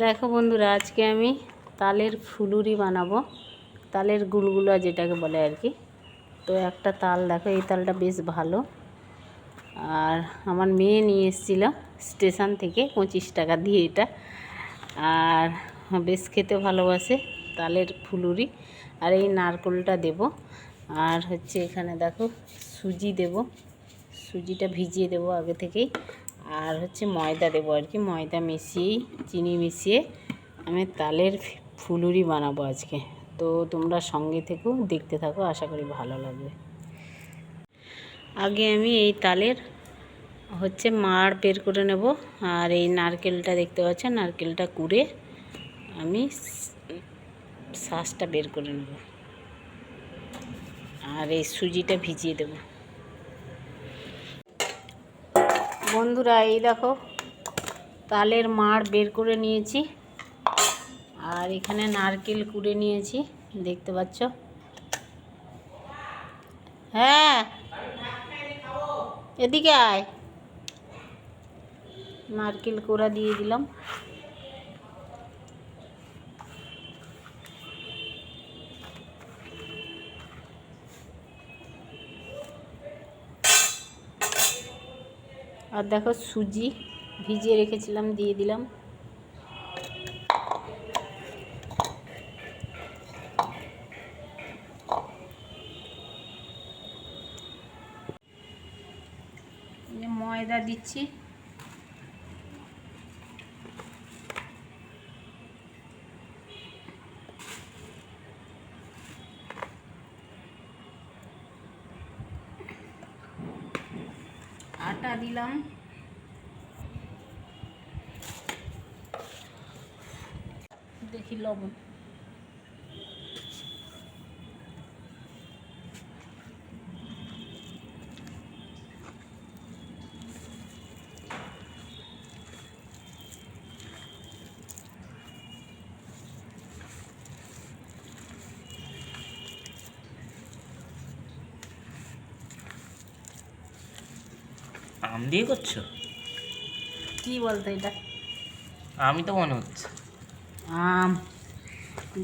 দেখো বন্ধুরা, আজকে আমি তালের ফুলুরি বানাবো। তালের গুলগুলা যেটাকে বলে আর কি। তো একটা তাল, দেখো, এই তালটা বেশ ভালো। আর আমার মেয়ে নিয়ে এসেছিল স্টেশন থেকে পঁচিশ টাকা দিয়ে এটা। আর বেশ খেতে ভালোবাসে তালের ফুলুরি। আর এই নারকোলটা দেব। আর হচ্ছে এখানে দেখো, সুজি দেব। সুজিটা ভিজিয়ে দেবো আগে থেকেই। আর হচ্ছে ময়দা দেবো আর কি, ময়দা মিশিয়েই চিনি মিশিয়ে আমি তালের ফুলুরি বানাবো আজকে। তো তোমরা সঙ্গে থেকেও দেখতে থাকো, আশা করি ভালো লাগবে। আগে আমি এই তালের হচ্ছে মাড় বের করে নেব, আর এই নারকেলটা দেখতে পাচ্ছ, নারকেলটা কুড়ে আমি শ্বাসটা বের করে নেব। আর এই সুজিটা ভিজিয়ে দেবো। বন্ধুরা, এই দেখো, তালের মার বের করে নিয়েছি আর এখানে নারকেল কুড়ে নিয়েছি, দেখতে পাচ্ছ? হ্যাঁ এদিকে আয়। নারকেল কোড়া দিয়ে দিলাম। আর দেখো সুজি ভিজিয়ে রেখেছিলাম দিয়ে দিলাম। ময়দা দিচ্ছি। আটা দিলাম। দেখি লবণ। দিয়ে করছ? কি বলতো এটা? আমি তো মনে হচ্ছে। আম।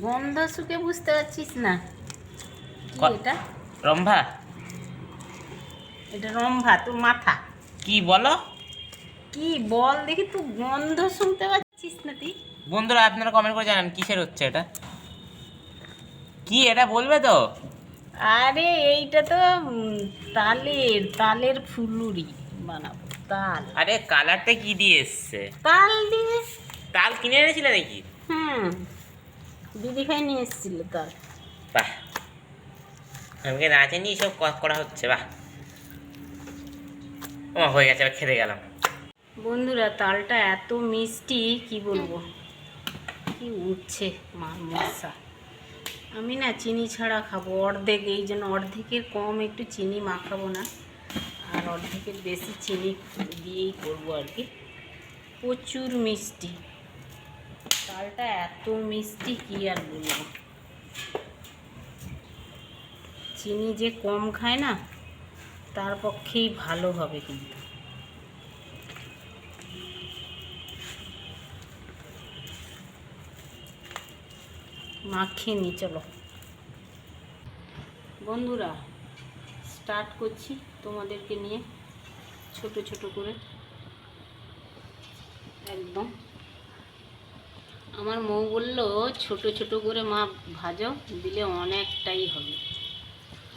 গন্ধ শুকে বুঝতে পারছিস না। কি এটা? রম্ভা? এটা রম্ভা তোর মাথা। কি বলো? কি বল দেখি তুই গন্ধ শুনতে পাচ্ছিস না তুই? বন্ধুরা আপনারা কমেন্ট করে জানান কিসের হচ্ছে এটা? কি এটা বলবে তো? আরে এইটা তো তালের তালের ফুলুরি। বানাবো তাল। আরে কালারটা কি দিয়ে এসছে? তাল দিয়ে তাল কিনে এনেছিলে নাকি? হুম। দিদি ভাই নিয়ে এসেছিল তাল। বাহ। আমাকে না জানি সব করা হচ্ছে বাহ। ও হয়ে গেছে এবার খেতে গেলাম। বন্ধুরা তালটা এত মিষ্টি কি বলব? কি উঠছে মার মশা আমি না চিনি ছাড়া খাব অর্ধেক এই জন্য অর্ধেকের কম একটু চিনি মাখাবো না। আর অর্ধেকের বেশি চিনি দিয়েই করব আর কি। প্রচুর মিষ্টি। তালটা এত মিষ্টি, কি আর বলব? চিনি যে কম খায় না, তার পক্ষেই ভালো হবে কিন্তু। মাখিয়ে নি, চলো। বন্ধুরা স্টার্ট করছি তোমাদেরকে নিয়ে, ছোট ছোট করে। একদম। আমার মৌ বলল, ছোট ছোট করে মা ভাজো, দিলে অনেকটাই হবে।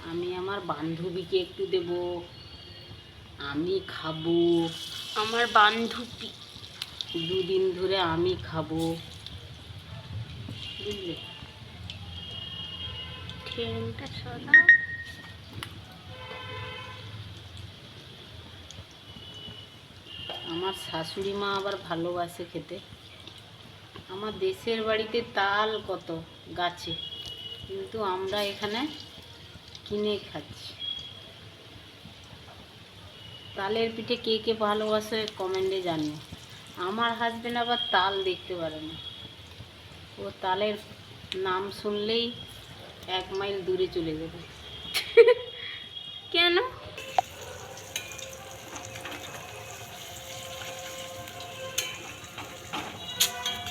আমি আমার বান্ধবীকে একটু দেব, আমি খাব। আমার বান্ধবী, দুদিন ধরে আমি খাব। বুঝলে? ট্রেনটা সদা আমার শাশুড়ি মা আবার ভালোবাসে খেতে। আমার দেশের বাড়িতে তাল কত গাছে, কিন্তু আমরা এখানে কিনে খাচ্ছি। তালের পিঠে কে কে ভালোবাসে কমেন্টে জানিও। আমার হাজবেন্ড আবার তাল দেখতে পারে না। ও তালের নাম শুনলেই এক মাইল দূরে চলে যাবে।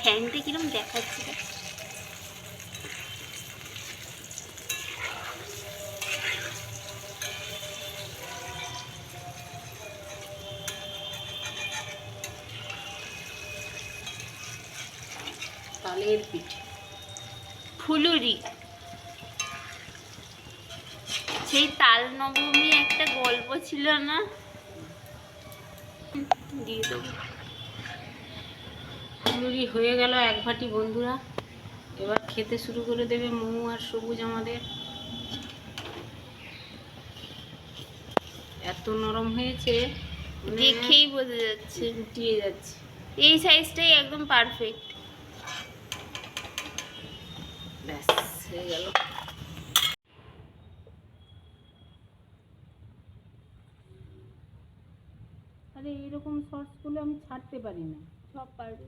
হ্যান্ডটা কিরম দেখাচ্ছে? তালের পিঠে। ফুলুরি। সেই তাল নবমী একটা গল্প ছিল না? দিয়ে দেবো। ফুলুরি হয়ে গেল এক ভাটি বন্ধুরা। এবার খেতে শুরু করে দেবে মৌ আর সবুজ আমাদের। এত নরম হয়েছে মানে দেখেই বোঝা যাচ্ছে। গুটিয়ে যাচ্ছে। এই সাইজটাই একদম পারফেক্ট ব্যাস হয়ে গেল। আরে এরকম শর্টসগুলো আমি ছাড়তে পারি না। সব পারবে।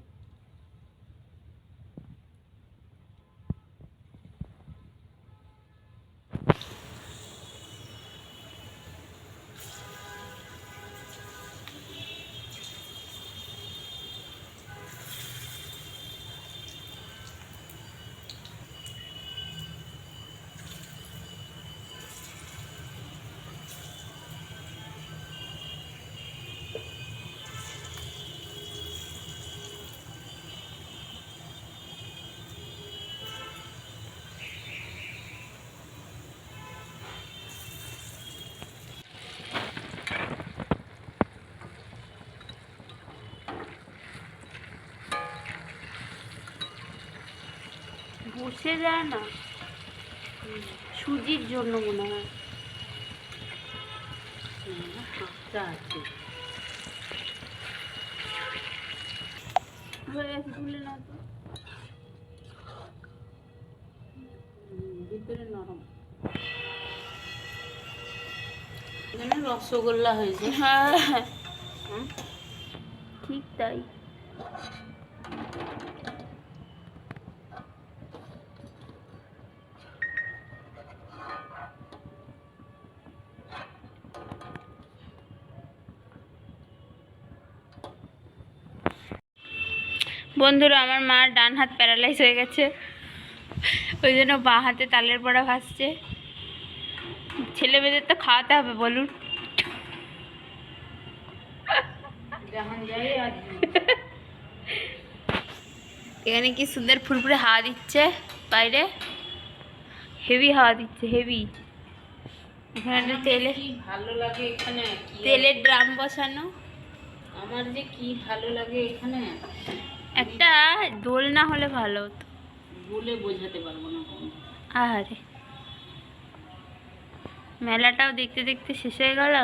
বসে যায় না। সুজির জন্য মনে হয়। আছে হয়ে গেছে তুলে না তো ভিতরে নরম এখানে রসগোল্লা হয়েছে। হ্যাঁ। ঠিক তাই। বন্ধুরা আমার মার ডান হাত প্যারালাইজ হয়ে গেছে। ওই জন্য বাঁ হাতে তালের বড়া ভাসছে ছেলে মেয়েদের তো খাওয়াতে হবে বলুন। এখানে কি সুন্দর ফুরফুরে হাওয়া দিচ্ছে বাইরে? হেভি হাওয়া দিচ্ছে হেভি এখানে তেলে ভালো লাগে এখানে? তেলের ড্রাম বসানো। আমার যে কি ভালো লাগে এখানে? একটা দোল না হলে ভালো হতো। বলে বোঝাতে পারব না। আরে মেলাটাও দেখতে দেখতে শেষ হয়ে গেল?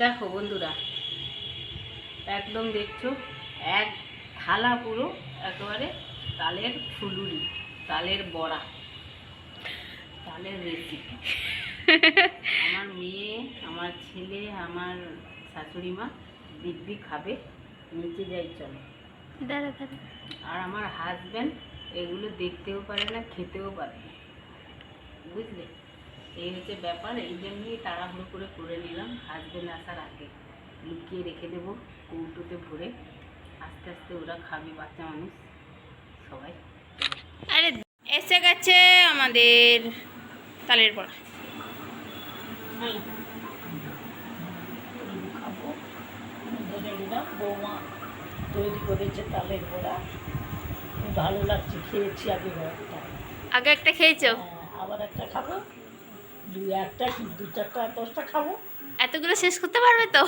দেখো বন্ধুরা একদম দেখছ এক থালা পুরো একেবারে তালের ফুলুরি তালের বড়া। তালের রেসিপি আমার মেয়ে আমার ছেলে আমার শাশুড়ি মা দিব্যি খাবে নিচে যাই চলো। দাঁড়া দাঁড়া। আর আমার হাজব্যান্ড এগুলো দেখতেও পারে না খেতেও পারে না। বুঝলে? এই হচ্ছে ব্যাপার এই জন্যই তাড়াহুড়ো করে করে নিলাম হাজব্যান্ড আসার আগে। লুকিয়ে রেখে দেবো কৌটোতে ভরে। আস্তে আস্তে ওরা খাবে বাচ্চা মানুষ। সবাই। আরে এসে গেছে আমাদের। তালের বড়া বৌমা তৈরি করেছে তালের বড়া ভালো লাগছে খেয়েছি আগে একটা আগে একটা খেয়েছো? আবার একটা খাব একটা দু চারটা দশটা খাব এতগুলো শেষ করতে পারবে তো?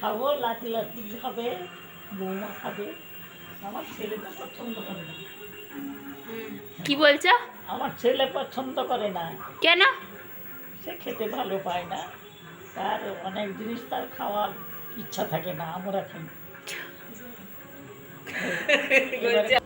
খাব লাতি লাতি খাবে বৌমা খাবে আমার ছেলে তো পছন্দ করে কি বলছো? আমার ছেলে পছন্দ করে না। কেন? সে খেতে ভালো পায় না। তার অনেক জিনিস তার খাওয়ার ইচ্ছা থাকে না আমরা খাই।